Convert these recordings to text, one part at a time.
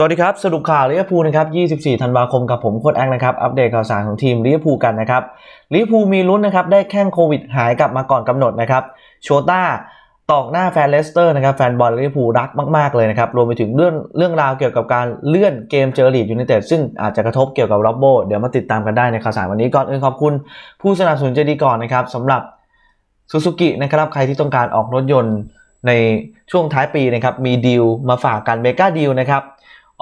สวัสดีครับ สรุปข่าวลิเวอร์พูลนะครับ 24 ธันวาคมกับผมโค้ดแองนะครับ อัปเดตข่าวสารของทีมลิเวอร์พูลกันนะครับลิเวอร์พูลมีลุ้นนะครับ ได้แข้งโควิดหายกลับมาก่อนกำหนดนะครับ โชต้าตอกหน้าแฟนเลสเตอร์นะครับ แฟนบอลลิเวอร์พูลรักมาก ๆ เลยนะครับ รวมไปถึงเรื่องเรื่องราวเกี่ยวกับการเลื่อนเกมเจอลีดยูไนเต็ดซึ่งอาจจะกระทบเกี่ยวกับร็อบโบเดี๋ยวมาติดตามกันได้ในข่าวสารวันนี้ก่อนอื่นขอบคุณ ผู้สนับสนุนใจดีก่อนนะครับสำหรับซูซูกินะครับใครที่ต้องการออกรถยนต์ในช่วงท้ายปีนะครับมีดีลมาฝากกันเมกาดีลนะครับ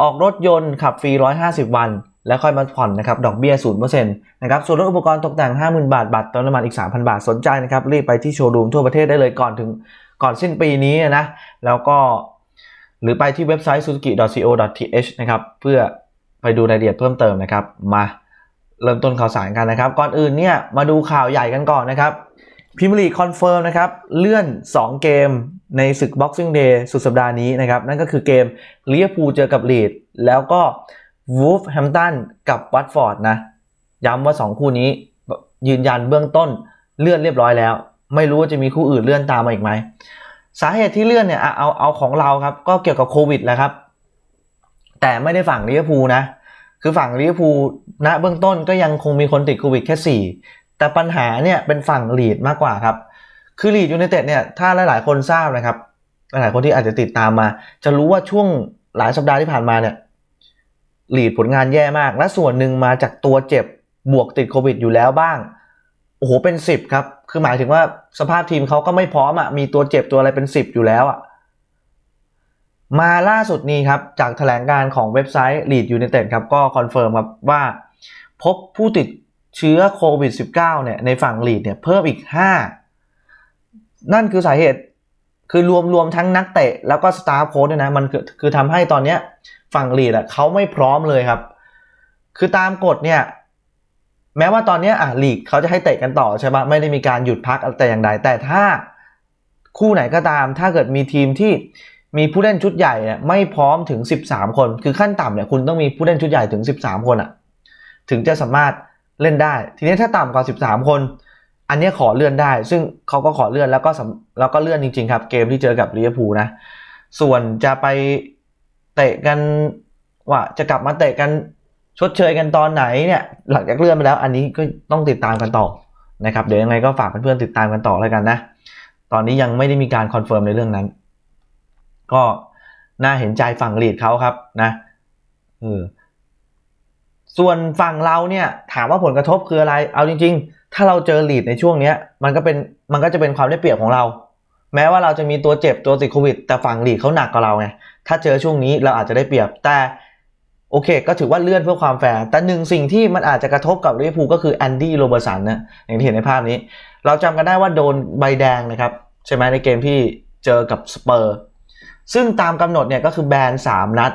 ออกรถยนต์ขับฟรี 150 วัน แล้วค่อยมาผ่อนนะครับ ดอกเบี้ย0%นะครับ ส่วนรถอุปกรณ์ตกแต่ง 50,000 บาท บัตรเติมน้ำมันอีก 3,000 บาท สนใจนะครับ รีบไปที่โชว์รูมทั่วประเทศได้เลยก่อนถึงก่อนสิ้นปีนี้นะ แล้วก็ หรือไปที่เว็บไซต์ suzuki.co.th นะครับ เพื่อไปดูรายละเอียดเพิ่มเติมนะครับ มาเริ่มต้นข่าวสารกันนะครับ ก่อนอื่นเนี่ยมาดูข่าวใหญ่กันก่อนนะครับพิมลีคอนเฟิร์มนะครับ เลื่อน 2 เกม ในศึก Boxing Day สุดสัปดาห์นี้นะครับ นั่นก็คือเกมเวอร์พูเจอกับลีดแล้วก็วูฟแฮมตันกับวัตฟอร์ดนะ ย้ำว่า 2 คู่นี้ยืนยันเบื้องต้นเลื่อนเรียบร้อยแล้ว ไม่รู้ว่าจะมีคู่อื่นเลื่อนตามมาอีกไหม สาเหตุที่เลื่อนเนี่ยเอาเอาของเราครับ ก็เกี่ยวกับโควิดแหละครับ แต่ไม่ได้ฝั่งลิเวอร์พูลนะ คือฝั่งลิเวอร์พูลณเบื้องต้นก็ยังคงมีคนติดโควิดแค่สี่แต่ปัญหาเนี่ยเป็นฝั่งลีดมากกว่าครับ คือลีดยูไนเต็ดเนี่ยถ้าหลาย ๆ คนทราบนะครับ หลายๆคนที่อาจจะติดตามมา จะรู้ว่าช่วงหลายสัปดาห์ที่ผ่านมาเนี่ยลีดผลงานแย่มาก และส่วนหนึ่งมาจากตัวเจ็บบวกติดโควิดอยู่แล้วบ้างโอ้โหเป็นสิบครับ คือหมายถึงว่าสภาพทีมเขาก็ไม่พร้อมอะมีตัวเจ็บตัวอะไรเป็นสิบอยู่แล้วอะมาล่าสุดนี้ครับ จากแถลงการของเว็บไซต์ Lead United ครับ ก็คอนเฟิร์มครับว่า พบผู้ติดเชื้อโควิด -19 เนี่ยในฝั่งลีดเนี่ยเพิ่มอีก 5 นั่นคือสาเหตุคือรวมรวมทั้งนักเตะแล้วก็สตาฟโค้ชเนี่ยนะมันคือคือทำให้ตอนเนี้ยฝั่งลีดอะเขาไม่พร้อมเลยครับ คือตามกฎเนี่ยแม้ว่าตอนนี้อะลีกเขาจะให้เตะกันต่อใช่ปะไม่ได้มีการหยุดพักแต่อย่างใดแต่ถ้าคู่ไหนก็ตาม ถ้าเกิดมีทีมที่มีผู้เล่นชุดใหญ่เนี่ยไม่พร้อมถึง 13 คน คือขั้นต่ำเนี่ยคุณต้องมีผู้เล่นชุดใหญ่ถึง 13 คนอะถึงจะสามารถเล่นได้ ทีนี้ถ้าต่ำกว่า 13 คน อันนี้ขอเลื่อนได้ ซึ่งเขาก็ขอเลื่อนแล้วก็แล้วก็เลื่อนจริง ๆ ครับ เกมที่เจอกับลิเวอร์พูลนะ ส่วนจะไปเตะกันว่าจะกลับมาเตะกันชดเชยกันตอนไหนเนี่ย หลังจากเลื่อนไปแล้ว อันนี้ก็ต้องติดตามกันต่อนะครับ เดี๋ยวยังไงก็ฝากเพื่อนๆติดตามกันต่อแล้วกันนะ ตอนนี้ยังไม่ได้มีการคอนเฟิร์มในเรื่องนั้น ก็น่าเห็นใจฝั่งลีดเขาครับนะเออส่วนฝั่งเราเนี่ยถามว่าผลกระทบคืออะไร เอาจริง ๆ ถ้าเราเจอลีดในช่วงเนี้ยมันก็เป็นมันก็จะเป็นความได้เปรียบของเรา แม้ว่าเราจะมีตัวเจ็บตัวติดโควิด แต่ฝั่งลีดเขาหนักกว่าเราไงถ้าเจอช่วงนี้เราอาจจะได้เปรียบแต่โอเค ก็ถือว่าเลื่อนเพื่อความแฟร์แต่หนึ่งสิ่งที่มันอาจจะกระทบกับลิเวอร์พูลก็คือแอนดี้โรเบอร์สันนะอย่างที่เห็นในภาพนี้ เราจำกันได้ว่าโดนใบแดงนะครับ ใช่ไหมในเกมที่เจอกับสเปอร์ซึ่งตามกำหนดเนี่ยก็คือแบน 3 นัด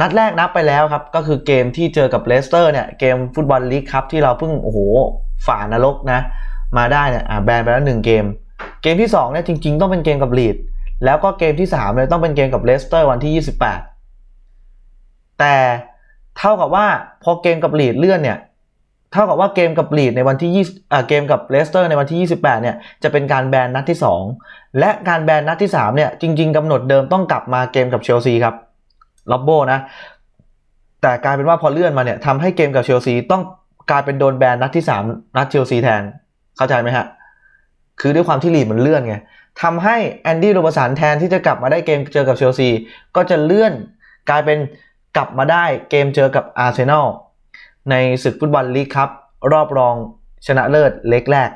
นัดแรกนับไปแล้วครับ ก็คือเกมที่เจอกับเลสเตอร์เนี่ย เกมฟุตบอลลีกครับที่เราเพิ่ง โอ้โห ฝ่านรกนะ มาได้เนี่ยแบนไปแล้ว1เกม เกมที่2เนี่ยจริง ๆ ต้องเป็นเกมกับลีดแล้วก็เกมที่3เลยต้องเป็นเกมกับเลสเตอร์วันที่ 28 แต่เท่ากับว่าพอเกมกับลีดเลื่อนเนี่ยเท่ากับว่าเกมกับลีดในวันที่20อ่าเกมกับเลสเตอร์ในวันที่ 28 เนี่ยจะเป็นการแบนนัดที่ 2 และการแบนนัดที่ 3 เนี่ยจริง ๆกำหนดเดิมต้องกลับมาเกมกับเชลซีครับล็อบโบนะแต่กลายเป็นว่าพอเลื่อนมาเนี่ยทำให้เกมกับเชลซีต้อง กลายเป็นโดนแบนนัดที่3นัดเชลซีแทน เข้าใจไหมฮะ คือด้วยความที่ลีดมันเลื่อนไงทำให้แอนดี้โรบสันแทนที่จะกลับมาได้เกมเจอกับเชลซีก็จะเลื่อนกลายเป็นกลับมาได้เกมเจอกับอาร์เซนอลในศึกฟุตบอลลีกครับ รอบรองชนะเลิศเล็กแรก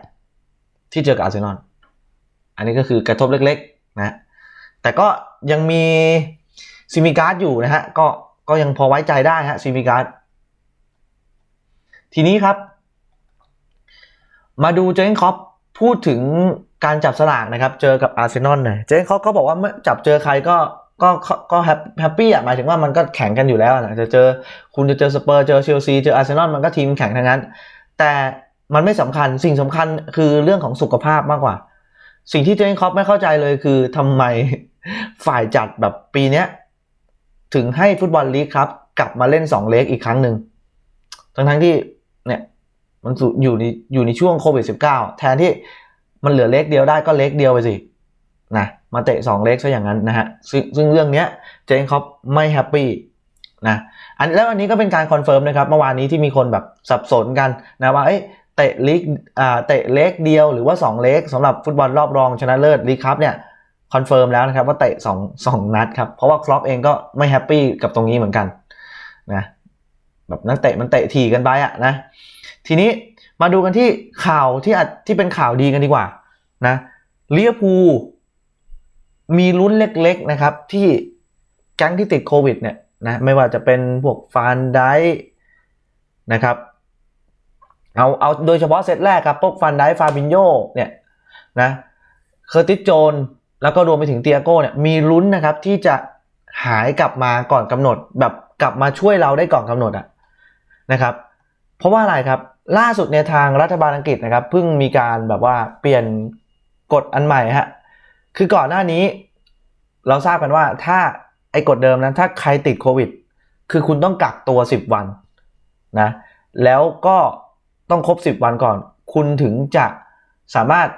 ที่เจอกับอาร์เซนอลอันนี้ก็คือกระทบเล็กๆนะแต่ก็ยังมีซิมิการ์ดอยู่นะฮะก็ก็ยังพอไว้ใจได้ฮะซิมิการ์ด ทีนี้ครับ มาดูเจนคอปพูดถึงการจับสลากนะครับ เจอกับอาร์เซนอลหน่อยเจนคอปก็บอกว่าเมื่อจับเจอใครก็ก็ก็แฮปปี้อะหมายถึงว่ามันก็แข่งกันอยู่แล้วนะจะเจอคุณจะเจอสเปอร์เจอเชลซีเจออาร์เซนอลมันก็ทีมแข่งทั้งนั้น แต่มันไม่สำคัญสิ่งสำคัญคือเรื่องของสุขภาพมากกว่า สิ่งที่เจนคอปไม่เข้าใจเลยคือทำไมฝ่ายจัดแบบปีเนี้ยถึงให้ฟุตบอลลีกครับ กลับมาเล่น 2 เลกอีกครั้งหนึ่งทั้งทั้งที่ เนี่ยมันอยู่ในอยู่ในช่วงโควิด -19 แทนที่มันเหลือเล็กเดียวได้ก็เล็กเดียวไปสินะมาเตะ 2 เล็กซะอย่างนั้นนะฮะซึ่งซึ่งเรื่องเนี้ยเจนคอปไม่แฮปปี้นะอันแล้วอันนี้ก็เป็นการคอนเฟิร์มนะครับเมื่อวานนี้ที่มีคนแบบสับสนกันนะว่าเอ้ยเตะลีกอ่าเตะเล็กเดียวหรือว่า 2 เล็กสำหรับฟุตบอลรอบรองชนะเลิศลีกคัพเนี่ยคอนเฟิร์มแล้วนะครับว่าเตะ2 2นัดครับเพราะว่าครอปเองก็ไม่แฮปปี้กับตรงนี้เหมือนกันนะ แบบนักเตะมันเตะทีกันไปอะนะทีนี้มาดูกันที่ข่าวที่อาจที่เป็นข่าวดีกันดีกว่านะเวอร์พูมีลุ้นเล็กๆนะครับ ที่แก๊งที่ติดโควิดเนี่ยนะไม่ว่าจะเป็นพวกฟานไดนะครับเอาเอาโดยเฉพาะเซตแรกครับพวกฟานไดฟาบินโยเนี่ยนะเคอร์ติสโจน แล้วก็รวมไปถึงเตียโก้เนี่ยมีลุ้นนะครับที่จะหายกลับมาก่อนกำหนด แบบกลับมาช่วยเราได้ก่อนกำหนดอะ นะครับ เพราะว่าอะไรครับล่าสุดในยทางรัฐบาลอังกฤษนะครับเพิ่งมีการแบบว่าเปลี่ยนกฎอันใหม่ฮะคือก่อนหน้านี้เราทราบกันว่าถ้าไอ้กฎเดิมนั้นถ้าใครติดโควิด คือคุณต้องกักตัว 10 วันนะแล้วก็ต้องครบ 10 วันก่อน คุณถึงจะสามารถ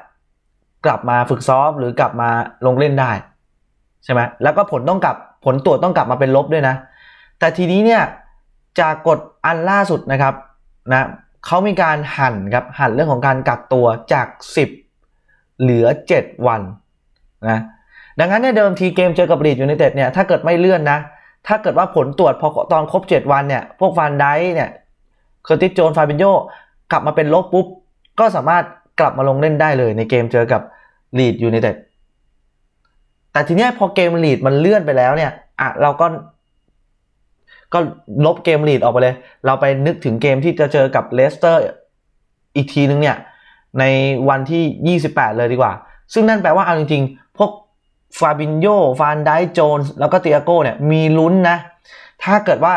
กลับมาฝึกซ้อมหรือกลับมาลงเล่นได้ใช่ไหมแล้วก็ผลต้องกลับผลตรวจต้องกลับมาเป็นลบด้วยนะ แต่ทีนี้เนี่ย จากกฎอันล่าสุดนะครับนะเขามีการหั่นครับหั่นเรื่องของการกักตัวจาก 10 เหลือ 7 วันนะดังนั้นเนี่ยเดิมทีเกมเจอกับลีดยูไนเต็ดเนี่ยถ้าเกิดไม่เลื่อนนะ ถ้าเกิดว่าผลตรวจพอตอนครบ 7 วันเนี่ยพวกฟานไดเนี่ยเคอร์ติสโจนฟาบินโยกลับมาเป็นลบปุ๊บ ก็สามารถกลับมาลงเล่นได้เลยในเกมเจอกับลีดยูไนเต็ดแต่ทีเนี้ยพอเกมลีดมันเลื่อนไปแล้วเนี่ยอะเราก็ ก็ลบเกมลีดออกไปเลย เราไปนึกถึงเกมที่จะเจอกับเลสเตอร์อีกทีนึงเนี่ย ในวันที่ 28 เลยดีกว่า ซึ่งนั่นแปลว่าเอาจริงๆ พวกฟาบินโยฟานไดโจนแล้วก็เตียโก้เนี่ยมีลุ้นนะ ถ้าเกิดว่า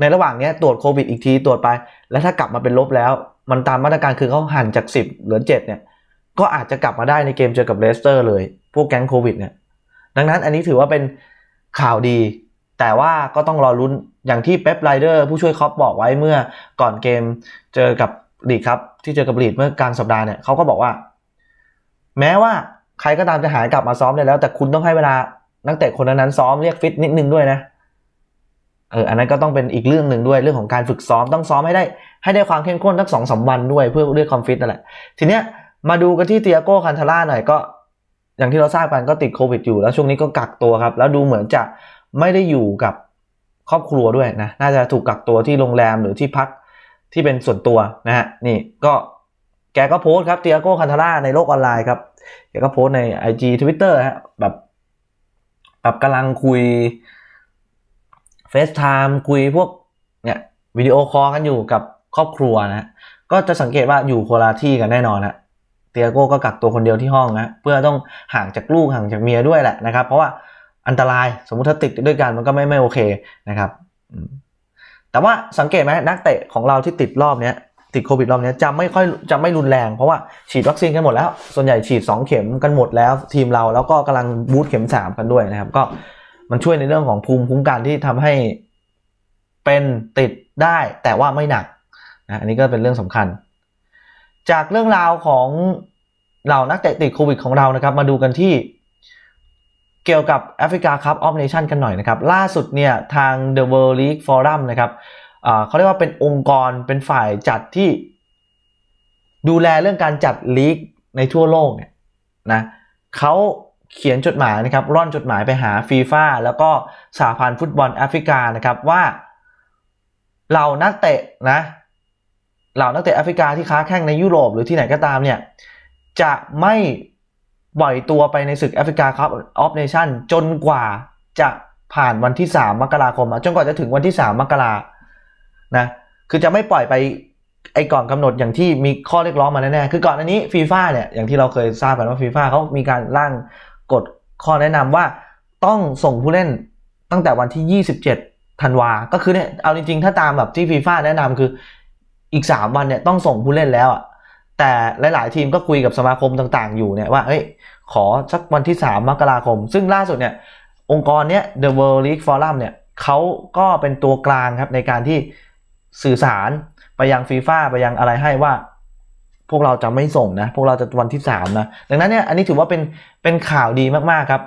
ในระหว่างนี้ตรวจโควิดอีกทีตรวจไป แล้วถ้ากลับมาเป็นลบแล้ว มันตามมาตรการคือเขาหันจาก 10 เหลือ 7 เนี่ย ก็อาจจะกลับมาได้ในเกมเจอกับเลสเตอร์เลย พวกแก๊งโควิดเนี่ย ดังนั้นอันนี้ถือว่าเป็นข่าวดี แต่ว่าก็ต้องรอลุ้นอย่างที่เป๊ปไรเดอร์ผู้ช่วยคอปบอกไว้เมื่อก่อนเกมเจอกับลีดครับ ที่เจอกับลีดเมื่อกลางสัปดาห์เนี่ยเขาก็บอกว่า แม้ว่าใครก็ตามจะหายกลับมาซ้อมได้แล้ว แต่คุณต้องให้เวลานักเตะคนนั้นซ้อมเรียกฟิตนิดนึงด้วยนะเอออันนั้นก็ต้องเป็นอีกเรื่องหนึ่งด้วยเรื่องของการฝึกซ้อมต้องซ้อมให้ได้ ให้ได้ความเข้มข้นสักสองสาวันด้วยเพื่อเรียกความฟิตนั่นแหละ ทีเนี้ยมาดูกันที่เตียโก้คันทาร่าหน่อยก็ อย่างที่เราทราบกันก็ติดโควิดอยู่แล้วช่วงนี้ก็กักตัวครับ แล้วดูเหมือนจะ ไม่ได้อยู่กับครอบครัวด้วยนะ น่าจะถูกกักตัวที่โรงแรมหรือที่พักที่เป็นส่วนตัวนะฮะ นี่ก็แกก็โพสต์ครับเตียโก้คันทาร่าในโลกออนไลน์ครับ แกก็โพสต์ใน IG Twitter ฮะแบบแบบกำลังคุย FaceTime คุยพวกเนี่ยวิดีโอคอลกันอยู่กับครอบครัวนะ ก็จะสังเกตว่าอยู่โคนละที่กันแน่นอนฮะเตียโก้ก็กักตัวคนเดียวที่ห้องนะ เพื่อต้องห่างจากลูกห่างจากเมียด้วยแหละนะครับ เพราะว่า อันตรายสมมุติถ้าติดด้วยกันมันก็ไม่ไม่โอเคนะครับ แต่ว่าสังเกตไหมนักเตะของเราที่ติดรอบเนี้ยติดโควิดรอบนี้จะไม่ค่อยจะไม่รุนแรงเพราะว่าฉีดวัคซีนกันหมดแล้ว ส่วนใหญ่ฉีด 2 เข็มกันหมดแล้ว ทีมเราแล้วก็กำลังบูตเข็ม 3 กันด้วยนะครับ ก็มันช่วยในเรื่องของภูมิคุ้มกันที่ทำให้เป็นติดได้แต่ว่าไม่หนักนะอันนี้ก็เป็นเรื่องสำคัญ จากเรื่องราวของเหล่านักเตะติดโควิดของเรานะครับ มาดูกันที่ เกี่ยวกับแอฟริกาคัพออฟเนชั่นกันหน่อยนะครับ ล่าสุดเนี่ยทาง The World League Forum นะครับเขาเรียกว่าเป็นองค์กรเป็นฝ่ายจัดที่ ดูแลเรื่องการจัดลีกในทั่วโลกเนี่ยนะเขาเขียนจดหมายนะครับ ร่อนจดหมายไปหาฟีฟ่าแล้วก็สหพันธ์ฟุตบอลแอฟริกานะครับว่าเหล่านักเตะนะเหล่านักเตะแอฟริกาที่ค้าแข่งในยุโรปหรือที่ไหนก็ตามเนี่ยจะไม่ ปล่อยตัวไปในศึกแอฟริกาครับออฟเนชั่นจนกว่าจะผ่านวันที่ 3 มกราคมจนกว่าจะถึงวันที่ 3 มกรานะคือจะไม่ปล่อยไปไอ้ก่อนกำหนดอย่างที่มีข้อเรียกร้องมาแน่ๆคือก่อนอันนี้ฟีฟ่าเนี่ยอย่างที่เราเคยทราบกันว่าฟีฟ่าเขามีการร่างกฎข้อแนะนำว่าต้องส่งผู้เล่นตั้งแต่วันที่ 27ธันวา ก็คือเนี่ยเอาจริงๆ ถ้าตามแบบที่ฟีฟ่าแนะนำคืออีก 3 วันเนี่ยต้องส่งผู้เล่นแล้วอะ แต่หลาย ๆ ทีมก็คุยกับสมาคมต่าง ๆ อยู่เนี่ยว่าเฮ้ยขอสักวันที่ 3 มกราคม ซึ่งล่าสุดเนี่ยองค์กรเนี้ย The World League Forum เนี่ยเขาก็เป็นตัวกลางครับในการที่สื่อสารไปยังฟีฟ่าไปยังอะไรให้ว่า พวกเราจะไม่ส่งนะ พวกเราจะวันที่ 3 นะ ดังนั้นเนี่ยอันนี้ถือว่าเป็นเป็นข่าวดีมาก ๆ ครับ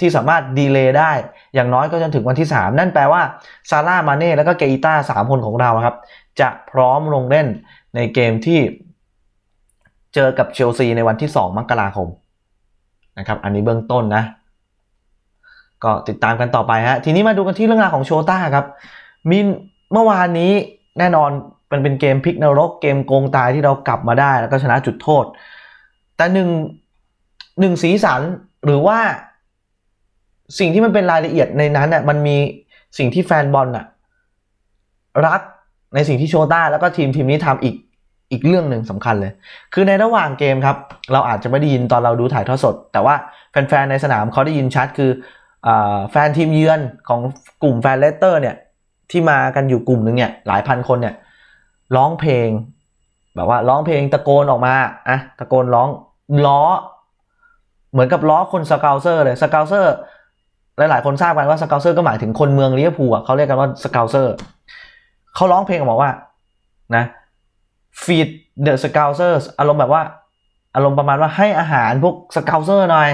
ที่สามารถดีเลย์ได้อย่างน้อยก็จนถึงวันที่ 3 นั่นแปลว่าซาร่ามาเน่แล้วก็เกอิต้าสามคนของเราครับ จะพร้อมลงเล่นในเกมที่ เจอกับเชลซีในวันที่ 2 มกราคมนะครับ อันนี้เบื้องต้นนะ ก็ติดตามกันต่อไปฮะ ทีนี้มาดูกันที่เรื่องราวของโชต้าครับมินเมื่อวานนี้แน่นอนมันเป็นเกมพลิกนรกเกมโกงตายที่เรากลับมาได้ แล้วก็ชนะจุดโทษ แต่หนึ่งหนึ่งสีสันหรือว่า สิ่งที่มันเป็นรายละเอียดในนั้นน่ะมันมีสิ่งที่แฟนบอลน่ะรักในสิ่งที่โชต้าแล้วก็ทีมทีมนี้ทำอีก อีกเรื่องหนึ่งสำคัญเลย คือในระหว่างเกมครับ เราอาจจะไม่ได้ยินตอนเราดูถ่ายทอดสด แต่ว่าแฟนๆในสนามเขาได้ยินชัดคืออแฟนทีมเยือนของกลุ่มแฟนเลสเตอร์เนี่ยที่มากันอยู่กลุ่มหนึ่งเนี่ยหลายพันคนเนี่ยร้องเพลง แบบว่าร้องเพลงตะโกนออกมาอะตะโกนร้องล้อ เหมือนกับล้อคนสเกลเซอร์เลยสเกลเซอร์หลายๆคนทราบกันว่าสเกลเซอร์ก็หมายถึงคนเมืองลิเวอร์พูลอะเขาเรียกกันว่าสเกลเซอร์เขาร้องเพลงออกมาว่านะ feed the scousers อารมณ์แบบว่า อารมณ์ประมาณว่าให้อาหารพวกสเกลเซอร์หน่อย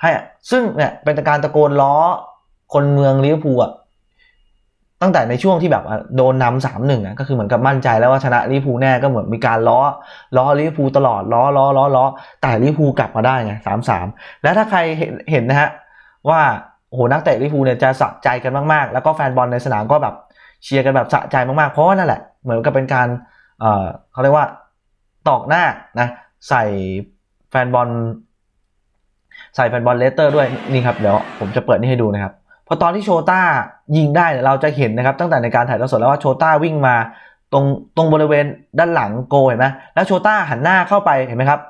ให้ซึ่งเนี่ยเป็นการตะโกนล้อคนเมืองลิเวอร์พูลอะตั้งแต่ในช่วงที่แบบโดนนำสามหนึ่งอะก็คือเหมือนกับมั่นใจแล้วว่าชนะลิเวอร์พูลแน่ก็เหมือนมีการล้อล้อลิเวอร์พูลตลอดล้อล้อล้อล้อแต่ลิเวอร์พูลกลับมาได้ไงสามสามแล้วถ้าใครเห็นเห็นนะฮะว่าโอ้โหนักเตะลิเวอร์พูลเนี่ยจะสะใจกันมากๆ แล้วก็แฟนบอลในสนามก็แบบเชียร์กันแบบสะใจมากๆ เพราะว่านั่นแหละ เหมือนกับเป็นการ เขาเรียกว่าตอกหน้านะใส่แฟนบอลใส่แฟนบอลเลสเตอร์ด้วยนี่ครับเดี๋ยวผมจะเปิดนี่ให้ดูนะครับพอตอนที่โชต้ายิงได้เราจะเห็นนะครับตั้งแต่ในการถ่ายทอดสดแล้วว่าโชต้าวิ่งมาตรงตรงบริเวณด้านหลังโกเห็นไหมแล้วโชต้าหันหน้าเข้าไปเห็นไหมครับ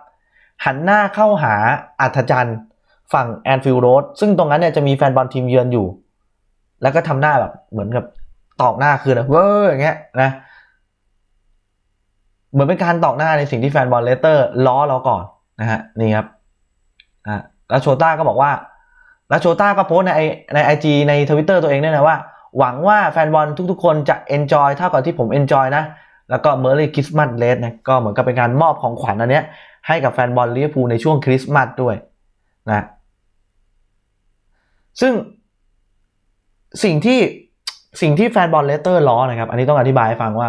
หันหน้าเข้าหาอัธจันทร์ฝั่งแอนฟิลโรดซึ่งตรงนั้นเนี่ยจะมีแฟนบอลทีมเยือนอยู่ แล้วก็ทำหน้าแบบเหมือนกับตอกหน้าคือนะเว้ยอย่างเงี้ยนะ เหมือนเป็นการตอกหน้าในสิ่งที่แฟนบอลเลสเตอร์ล้อเราก่อนนะฮะนี่ครับอะแล้วโชต้าก็บอกว่า แล้วโชต้าก็โพสในไอในไอจีในทวิตเตอร์ตัวเองด้วยนะว่า หวังว่าแฟนบอลทุกๆ คนจะ enjoy เท่ากับที่ผม enjoy นะ แล้วก็ Merry Christmas เลสนะก็เหมือนกับเป็นการมอบของขวัญอันเนี้ยให้กับแฟนบอลลิเวอร์พูลในช่วงคริสต์มาสด้วยนะซึ่งสิ่งที่สิ่งที่แฟนบอลเลสเตอร์ล้อนะครับ อันนี้ต้องอธิบายให้ฟังว่า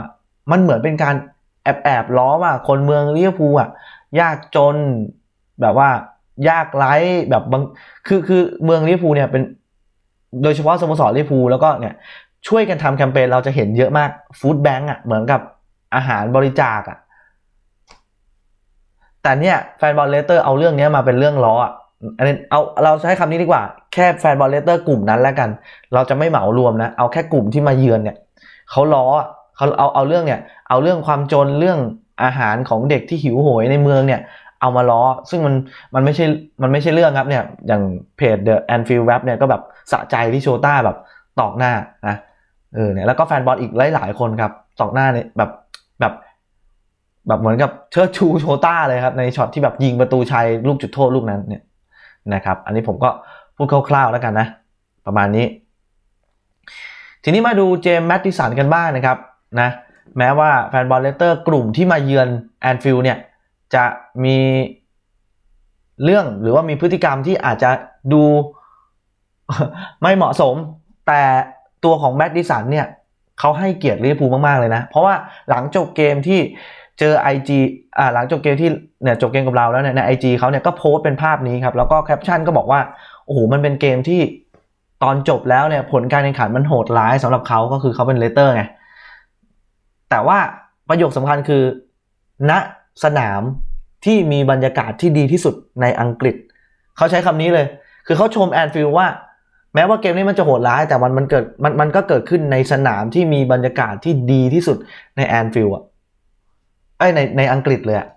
มันเหมือนเป็นการ แอบแอบล้อว่าคนเมืองลิเวอร์พูลอะยากจนแบบว่ายากไร้แบบบางคือคือเมืองลิเวอร์พูลเนี่ยเป็นโดยเฉพาะสโมสรลิเวอร์พูลแล้วก็เนี่ยช่วยกันทำแคมเปญเราจะเห็นเยอะมากฟู้ดแบงก์อะเหมือนกับอาหารบริจาคอะแต่เนี่ยแฟนบอลเลสเตอร์เอาเรื่องนี้มาเป็นเรื่องล้ออะอันนี้เอาเราใช้คำนี้ดีกว่า แค่แฟนบอลเลสเตอร์กลุ่มนั้นแล้วกัน เราจะไม่เหมารวมนะ เอาแค่กลุ่มที่มาเยือนเนี่ยเขาล้อ เขาเอาเอาเรื่องเนี่ยเอาเรื่องความจนเรื่องอาหารของเด็กที่หิวโหยในเมืองเนี่ยเอามาล้อ ซึ่งมันมันไม่ใช่มันไม่ใช่เรื่องครับเนี่ยอย่างเพจ The Anfield Web เนี่ยก็แบบสะใจที่โชต้าแบบตอกหน้านะเออเนี่ยแล้วก็แฟนบอลอีกหลาย ๆ คนครับตอกหน้าเนี่ยแบบแบบแบบเหมือนกับเชิดชูโชต้าเลยครับในช็อตที่แบบยิงประตูชัยลูกจุดโทษลูกนั้นเนี่ยนะครับ อันนี้ผมก็พูดคร่าวๆแล้วกันนะ ประมาณนี้ ทีนี้มาดูเจมส์แมตติสันกันบ้างนะครับ นะแม้ว่าแฟนบอลเลสเตอร์กลุ่มที่มาเยือนแอนฟิลด์เนี่ยจะมีเรื่องหรือว่ามีพฤติกรรมที่อาจจะดูไม่เหมาะสม แต่ตัวของแมตติสันเนี่ยเขาให้เกียรติลิเวอร์พูลมาก ๆ เลยนะ เพราะว่าหลังจบเกมที่เจอ IG อ่าหลังจบเกมที่เนี่ยจบเกมกับเราแล้วเนี่ยใน IG เขาเนี่ยก็โพสต์เป็นภาพนี้ครับ แล้วก็แคปชั่นก็บอกว่า โอ้โห มันเป็นเกมที่ตอนจบแล้วเนี่ยผลการแข่งขันมันโหดร้ายสำหรับเขาก็คือเขาเป็นเลสเตอร์ไง แต่ว่าประโยคสำคัญคือณสนามที่มีบรรยากาศที่ดีที่สุดในอังกฤษ เขาใช้คำนี้เลย คือเขาชมแอนฟิลด์ว่า แม้ว่าเกมนี้มันจะโหดร้าย แต่มันมันเกิดมันมันก็เกิดขึ้นในสนามที่มีบรรยากาศที่ดีที่สุดในแอนฟิลด์อะไอในในอังกฤษเลยอะ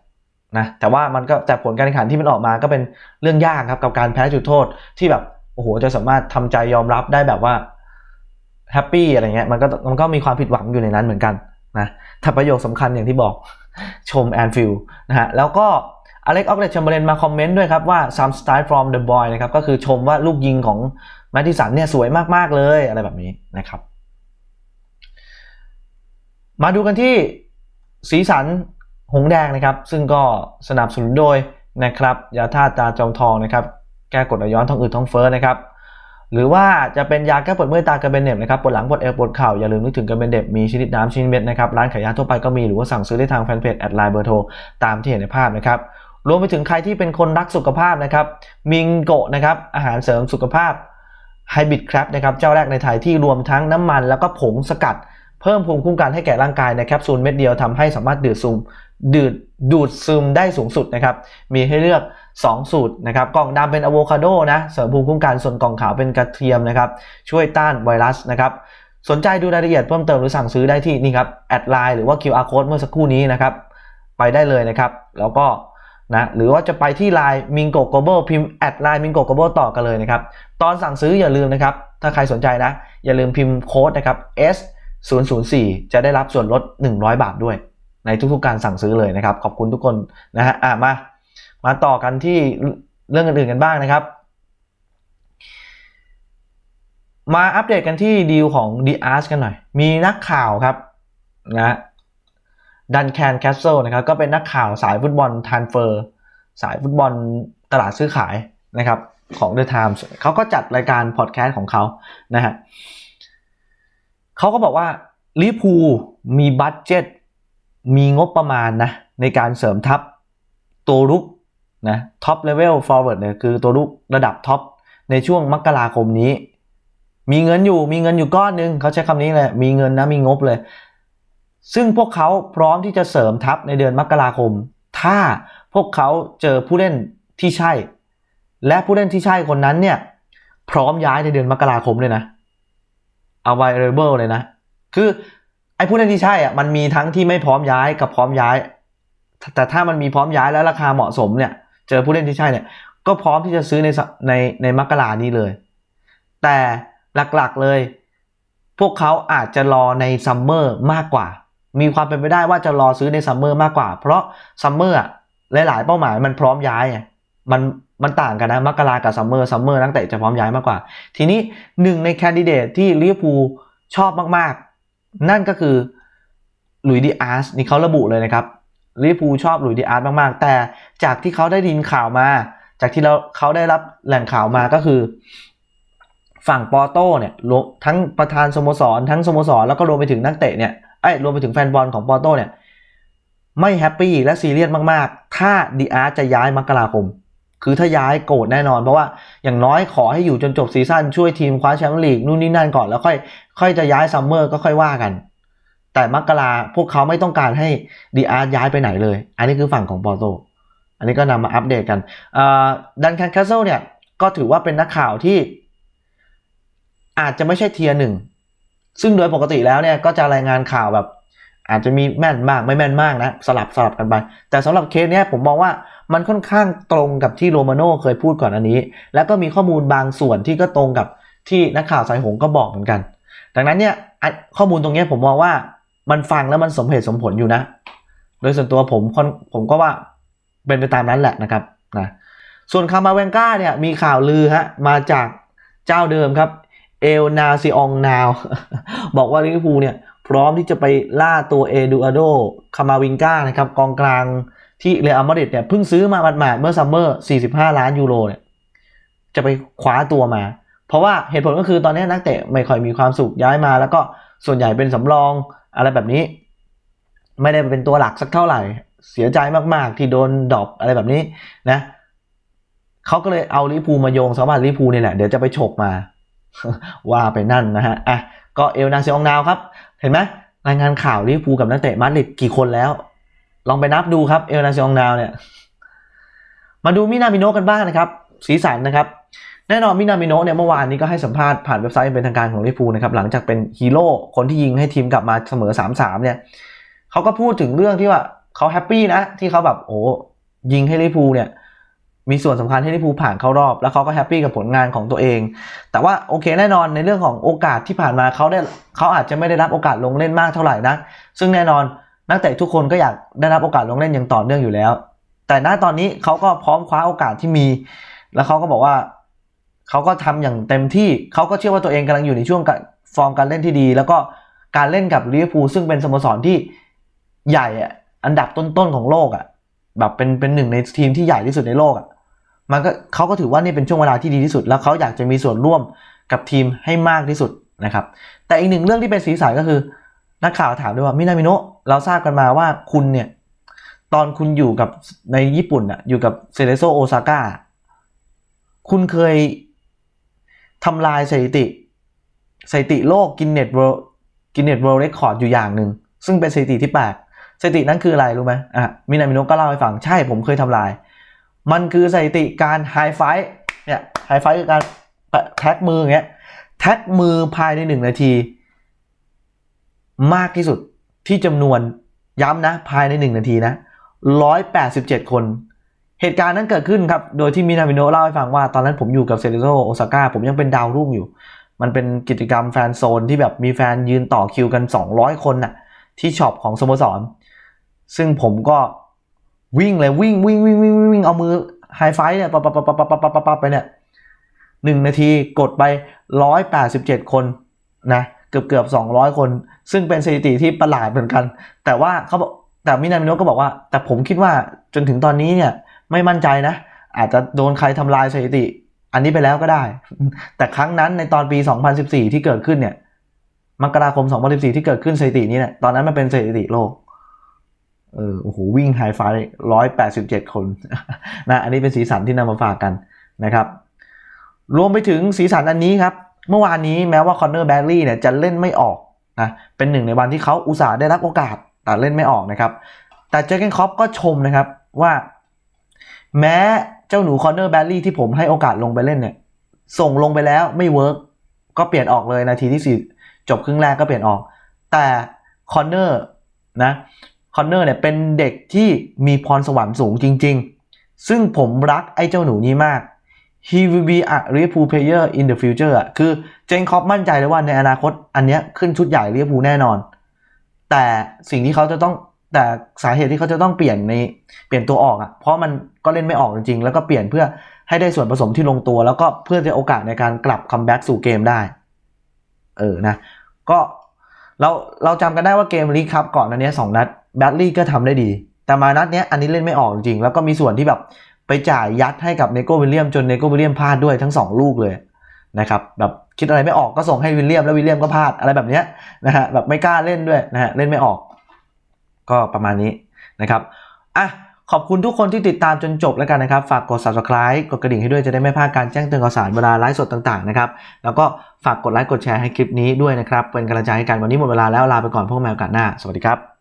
นะแต่ว่ามันก็แต่ผลการแข่งขันที่มันออกมาก็เป็นเรื่องยากครับกับการแพ้จุดโทษที่แบบโอ้โหจะสามารถทำใจยอมรับได้แบบว่าแฮปปี้อะไรเงี้ยมันก็มันก็มีความผิดหวังอยู่ในนั้นเหมือนกัน นะแต่ประโยคสำคัญอย่างที่บอกชมแอนฟิลด์นะฮะแล้วก็อเล็กออกเลชมเบรนมาคอมเมนต์ด้วยครับว่า some style from the boy นะครับก็คือชมว่าลูกยิงของแมตติสันเนี่ยสวยมาก ๆ เลยอะไรแบบนี้นะครับ มาดูกันที่สีสันหงแดงนะครับ ซึ่งก็สนับสนุนโดยนะครับยาธาตาจอมทองนะครับ แก้กดย้อนท้องอืดท้องเฟ้อนะครับ หรือว่าจะเป็นยาแก้ปวดเมื่อยตากระเบนเน็บนะครับปวดหลังปวดเอวปวดเข่าอย่าลืมนึกถึงกระเบนเน็บมีชนิดน้ำชนิดเม็ดนะครับร้านขายยาทั่วไปก็มีหรือว่าสั่งซื้อได้ทางแฟนเพจแอดไลน์เบอร์โทรตามที่เห็นในภาพนะครับรวมไปถึงใครที่เป็นคนรักสุขภาพนะครับมิงโกะนะครับอาหารเสริมสุขภาพไฮบิดครับนะครับเจ้าแรกในไทยที่รวมทั้งน้ำมันแล้วก็ผงสกัด เพิ่มภูมิคุ้มกันให้แก่ร่างกายในแคปซูลเม็ดเดียวทำให้สามารถดูดซึมดูดดูดซึมได้สูงสุดนะครับมีให้เลือก 2 สูตรนะครับกล่องดำเป็นอะโวคาโดนะเสริมภูมิคุ้มกันส่วนกล่องขาวเป็นกระเทียมนะครับช่วยต้านไวรัสนะครับสนใจดูรายละเอียดเพิ่มเติมหรือสั่งซื้อได้ที่นี่ครับแอดไลน์หรือว่า QR code เมื่อสักครู่นี้นะครับไปได้เลยนะครับ แล้วก็นะหรือว่าจะไปที่ Line Mingo Global พิมพ์แอดไลน์ Mingo Global ต่อกันเลยนะครับตอนสั่งซื้ออย่าลืมนะครับถ้าใครสนใจนะ อย่าลืมพิมพ์โค้ดนะครับ S 0 0 4 จะได้รับส่วนลด 100 บาทด้วย ในทุกๆการสั่งซื้อเลยนะครับ ขอบคุณทุกคนนะฮะอะมา มาต่อกันที่เรื่องอื่นๆกันบ้างนะครับ มาอัปเดตกันที่ดีลของ d ีอาร์กันหน่อย มีนักข่าวครับนะดันแคนแคสเซิลนะครับก็เป็นนักข่าวสายฟุตบอลทานเฟอร์สายฟุตบอลตลาดซื้อขายนะครับของ The Times เขาก็จัดรายการพอดแคสต์ของเขานะฮะเขาก็บอกว่าลิพูมีบัตเจ็ตมีงบประมาณนะในการเสริมทัพตัวรุก นะท็อปเลเวลฟอร์เวิร์ดเนี่ยคือตัวรุกระดับท็อปในช่วงมกราคมนี้ มีเงินอยู่มีเงินอยู่ก้อนหนึ่งเขาใช้คำนี้เลยมีเงินนะมีงบเลย ซึ่งพวกเขาพร้อมที่จะเสริมทัพในเดือนมกราคม ถ้าพวกเขาเจอผู้เล่นที่ใช่ และผู้เล่นที่ใช่คนนั้นเนี่ยพร้อมย้ายในเดือนมกราคมเลยนะ available เลยนะ คือไอ้ผู้เล่นที่ใช่อะมันมีทั้งที่ไม่พร้อมย้ายกับพร้อมย้าย แต่ถ้ามันมีพร้อมย้ายแล้วราคาเหมาะสมเนี่ย เจอผู้เล่นที่ใช่เนี่ย ก็พร้อมที่จะซื้อในในในมกรานี้เลย แต่หลักๆเลย พวกเขาอาจจะรอในซัมเมอร์มากกว่า มีความเป็นไปได้ว่าจะรอซื้อในซัมเมอร์มากกว่า เพราะซัมเมอร์หลายๆ เป้าหมายมันพร้อมย้ายไงมันมันต่างกันนะมกรากับซัมเมอร์ซัมเมอร์นักเตะจะพร้อมย้ายมากกว่า ทีนี้หนึ่งในแคนดิเดตที่ลิเวอร์พูลชอบมากๆ นั่นก็คือหลุยดีอาร์สนี่เขาระบุเลยนะครับ ลิเวอร์พูชอบหลุยดีอาร์สมากๆ แต่จากที่เขาได้ดินข่าวมา จากที่เราเขาได้รับแหล่งข่าวมาก็คือ ฝั่งปอโต้เนี่ยทั้งประธานสโมสร ทั้งสโมสรแล้วก็รวมไปถึงนักเตะเนี่ยไอ้รวมไปถึงแฟนบอลของปอโต้เนี่ยไม่แฮปปี้และซีเรียสมากๆ ถ้าดีอาร์จะย้ายมกราคม คือถ้าย้ายโกรธแน่นอน เพราะว่าอย่างน้อยขอให้อยู่จนจบซีซั่นช่วยทีมคว้าแชมป์ลีกนู่นนี่นั่นก่อนแล้วค่อยค่อยจะย้ายซัมเมอร์ก็ค่อยว่ากัน แต่มักกราพวกเขาไม่ต้องการให้ดีอาร์ย้ายไปไหนเลย อันนี้คือฝั่งของปอโต อันนี้ก็นำมาอัปเดตกันดันแคนแคสเซิลเนี่ย ก็ถือว่าเป็นนักข่าวที่ อาจจะไม่ใช่เทียร์หนึ่ง ซึ่งโดยปกติแล้วเนี่ยก็จะรายงานข่าวแบบ อาจจะมีแม่นมากไม่แม่นมากนะ สลับสลับกันไป แต่สำหรับเคสเนี้ยผมมองว่ามันค่อนข้างตรงกับที่โรมาโน่เคยพูดก่อนอันนี้ แล้วก็มีข้อมูลบางส่วนที่ก็ตรงกับที่นักข่าวสายหงก็บอกเหมือนกัน ดังนั้นเนี่ยข้อมูลตรงนี้ผมมองว่า มันฟังแล้วมันสมเหตุสมผลอยู่นะ โดยส่วนตัวผมผมก็ว่าเป็นไปตามนั้นแหละนะครับนะส่วนคามาเวนก้าเนี่ยมีข่าวลือฮะมาจากเจ้าเดิมครับเอลนาซิองนาว บอกว่าลิเวอร์พูลเนี่ยพร้อมที่จะไปล่าตัวเอดูอาโดคามาวิงก้านะครับกองกลางที่เรอัลมาดริดเนี่ยเพิ่งซื้อมาหมาดๆเมื่อซัมเมอร์ 45 ล้านยูโรเนี่ยจะไปคว้าตัวมา เพราะว่าเหตุผลก็คือตอนนี้นักเตะไม่ค่อยมีความสุขย้ายมา แล้วก็ส่วนใหญ่เป็นสำรอง อะไรแบบนี้ ไม่ได้เป็นตัวหลักสักเท่าไหร่ เสียใจมากๆ ที่โดนดรอปอะไรแบบนี้นะเขาก็เลยเอาลิปูมาโยงสำหรับลิปูนี่แหละเดี๋ยวจะไปฉกมา ว่าไปนั่นนะฮะอะก็เอลนาเซองนาวครับ เห็นไหมรายงานข่าวลิพูกับนักเตะมาดริดกี่คนแล้ว ลองไปนับดูครับเอลนาเซองนาวเนี่ยมาดูมินามิโนกันบ้างนะครับ สีสันนะครับ แน่นอนมินามิโนเนี่ยเมื่อวานนี้ก็ให้สัมภาษณ์ผ่านเว็บไซต์เป็นทางการของลิเวอร์พูนะครับหลังจากเป็นฮีโร่คนที่ยิงให้ทีมกลับมาเสมอ 3-3 เนี่ยเขาก็พูดถึงเรื่องที่ว่าเขาแฮปปี้นะที่เขาแบบโอ้ยิงให้ลิเวอร์พูเนี่ยมีส่วนสำคัญให้ลิเวอร์พูผ่านเข้ารอบ แล้วเขาก็แฮปปี้กับผลงานของตัวเอง แต่ว่าโอเคแน่นอนในเรื่องของโอกาสที่ผ่านมาเขาได้เขาอาจจะไม่ได้รับโอกาสลงเล่นมากเท่าไหร่นะซึ่งแน่นอนนักเตะทุกคนก็อยากได้รับโอกาสลงเล่นอย่างต่อเนื่องอยู่แล้ว แต่ณตอนนี้เขาก็พร้อมคว้าโอกาสที่มี แล้วเขาก็บอกว่า เขาก็ทำอย่างเต็มที่เขาก็เชื่อว่าตัวเองกำลังอยู่ในช่วงฟอร์มการเล่นที่ดี แล้วก็การเล่นกับลิเวอร์พูลซึ่งเป็นสโมสรที่ใหญ่อันดับต้นๆของโลกอะแบบเป็นเป็นหนึ่งในทีมที่ใหญ่ที่สุดในโลกอะมันก็เขาก็ถือว่านี่เป็นช่วงเวลาที่ดีที่สุด แล้วเขาอยากจะมีส่วนร่วมกับทีมให้มากที่สุดนะครับ แต่อีกหนึ่งเรื่องที่เป็นสีสันก็คือ นักข่าวถามด้วยว่ามินามิโนะเราทราบกันมาว่าคุณเนี่ยตอนคุณอยู่กับในญี่ปุ่นอะอยู่กับเซเลโซโอซาก้าคุณเคย ทำลายสถิติสถิติโลกกินเน็ตเวิลกินเน็ตเวิลเรคคอร์ดอยู่อย่างหนึ่ง ซึ่งเป็นสถิติที่แปลกสถิตินั้นคืออะไรรู้ไหมอะมินามิโนะก็เล่าให้ฟัง ใช่ผมเคยทำลาย มันคือสถิติการไฮไฟเนี่ยไฮไฟคือการแท็กมืออย่างเงี้ยแท็กมือภายในหนึ่งนาที มากที่สุดที่จำนวนย้ำนะภายในหนึ่งนาทีนะร้อยแปดสิบเจ็ดคน เหตุการณ์นั้นเกิดขึ้นครับ โดยที่มินามิโนเล่าให้ฟังว่าตอนนั้นผมอยู่กับเซเลโซโอซาก้าผมยังเป็นดาวรุ่งอยู่ มันเป็นกิจกรรมแฟนโซนที่แบบมีแฟนยืนต่อคิวกัน 200 คนน่ะที่ช็อปของสโมสร ซึ่งผมก็วิ่งเลยวิ่งวิ่งวิ่งวิ่งวิ่งเอามือไฮไฟเนี่ยปั๊บปปปปปปไปเนี่ยหนึ่งนาทีกดไป 187 คนนะเกือบเกือบ200 คน ซึ่งเป็นสถิติที่ประหลาดเหมือนกัน แต่ว่าเขาบอกแต่มินามิโนก็บอกว่า แต่ผมคิดว่าจนถึงตอนนี้เนี่ย ไม่มั่นใจนะ อาจจะโดนใครทำลายสถิติ อันนี้ไปแล้วก็ได้ แต่ครั้งนั้นในตอนปี 2014 ที่เกิดขึ้นเนี่ยมกราคม 2014 ที่เกิดขึ้นสถิตินี้เนี่ยตอนนั้นมันเป็นสถิติโลกเออโอ้โหวิ่งไฮไฟร้อยแปดสิบเจ็ดคนนะอันนี้เป็นสีสันที่นำมาฝากกันนะครับ รวมไปถึงสีสันอันนี้ครับ เมื่อวานนี้แม้ว่าคอนเนอร์แบรลี่เนี่ยจะเล่นไม่ออกนะเป็นหนึ่งในวันที่เขาอุตส่าห์ได้รับโอกาสแต่เล่นไม่ออกนะครับ แต่เจอร์เกนคอปก็ชมนะครับว่า แม้เจ้าหนูคอนเนอร์แบรลี่ที่ผมให้โอกาสลงไปเล่นเนี่ย ส่งลงไปแล้วไม่เวิร์กก็เปลี่ยนออกเลยนาทีที่สี่จบครึ่งแรกก็เปลี่ยนออก แต่คอนเนอร์นะคอนเนอร์เนี่ยเป็นเด็กที่มีพรสวรรค์สูงจริง ๆ ซึ่งผมรักไอ้เจ้าหนูนี้มาก he will be a Liverpool player in the future อะคือเจนคอปมั่นใจเลยว่าในอนาคตอันเนี้ยขึ้นชุดใหญ่ลิเวอร์พูลแน่นอน แต่สิ่งที่เขาจะต้อง แต่สาเหตุที่เขาจะต้องเปลี่ยนในเปลี่ยนตัวออกอะ เพราะมันก็เล่นไม่ออกจริงๆ แล้วก็เปลี่ยนเพื่อให้ได้ส่วนผสมที่ลงตัว แล้วก็เพื่อจะโอกาสในการกลับคัมแบ็กสู่เกมได้ เออนะ ก็เราเราจำกันได้ว่าเกมลีกคัพก่อนอันนี้สองนัดแบตลี่ก็ทำได้ดี แต่มานัดเนี้ยอันนี้เล่นไม่ออกจริงๆแล้วก็มีส่วนที่แบบไปจ่ายยัดให้กับเนโก้วิลเลียมจนเนโก้วิลเลียมพลาดด้วยทั้งสองลูกเลยนะครับแบบคิดอะไรไม่ออกก็ส่งให้วิลเลียมแล้ววิลเลียมก็พลาดอะไรแบบเนี้ยนะฮะแบบไม่กล้าเล่นด้วยนะฮะเล่นไม่ออก ก็ประมาณนี้นะครับอะขอบคุณทุกคนที่ติดตามจนจบแล้วกันนะครับ ฝากกด subscribe กดกระดิ่งให้ด้วยจะได้ไม่พลาดการแจ้งเตือนข่าวสารเวลาไลฟ์สดต่างๆนะครับ แล้วก็ฝากกดไลค์กดแชร์ให้คลิปนี้ด้วยนะครับ เป็นกำลังใจให้กันวันนี้หมดเวลาแล้วลาไปก่อนพวกแมวกันหน้า สวัสดีครับ